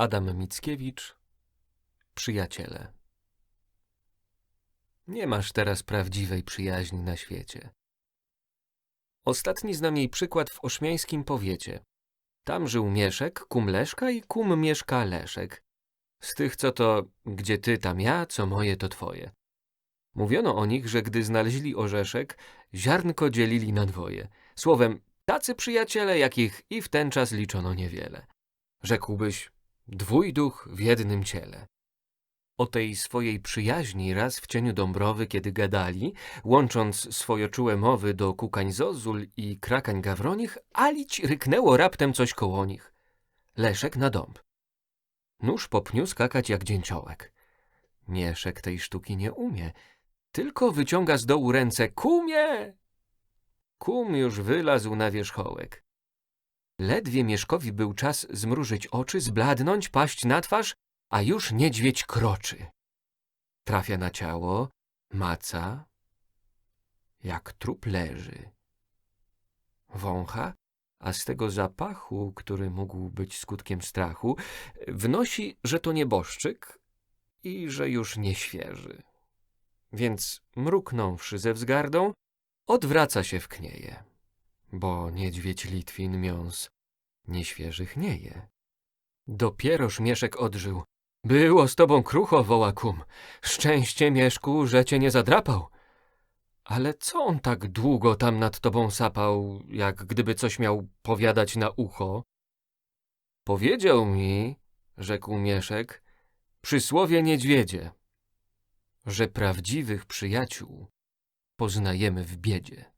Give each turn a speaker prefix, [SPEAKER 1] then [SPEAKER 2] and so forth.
[SPEAKER 1] Adam Mickiewicz Przyjaciele Nie masz teraz prawdziwej przyjaźni na świecie. Ostatni znam jej przykład w ośmiańskim powiecie. Tam żył Mieszek, kum Leszka i kum Mieszka Leszek. Z tych, co to, gdzie ty, tam ja, co moje, to twoje. Mówiono o nich, że gdy znaleźli orzeszek, ziarnko dzielili na dwoje. Słowem, tacy przyjaciele, jakich i w ten czas liczono niewiele. Rzekłbyś, dwójduch w jednym ciele. O tej swojej przyjaźni raz w cieniu Dąbrowy, kiedy gadali, łącząc swoje czułe mowy do kukań zozul i krakań gawronich, alić ryknęło raptem coś koło nich. Leszek na dąb. Nóż po pniu skakać jak dzięciołek. Mieszek tej sztuki nie umie, tylko wyciąga z dołu ręce kumie. Kum już wylazł na wierzchołek. Ledwie Mieszkowi był czas zmrużyć oczy, zbladnąć, paść na twarz, a już niedźwiedź kroczy. Trafia na ciało, maca, jak trup leży. Wącha, a z tego zapachu, który mógł być skutkiem strachu, wnosi, że to nieboszczyk i że już nie świeży. Więc mruknąwszy ze wzgardą, odwraca się w knieje, bo niedźwiedź Litwin miąs nieświeżych nie je. Dopieroż Mieszek odżył. Było z tobą krucho, woła kum. Szczęście, Mieszku, że cię nie zadrapał. Ale co on tak długo tam nad tobą sapał, jak gdyby coś miał powiadać na ucho? Powiedział mi, rzekł Mieszek, przysłowie niedźwiedzie, że prawdziwych przyjaciół poznajemy w biedzie.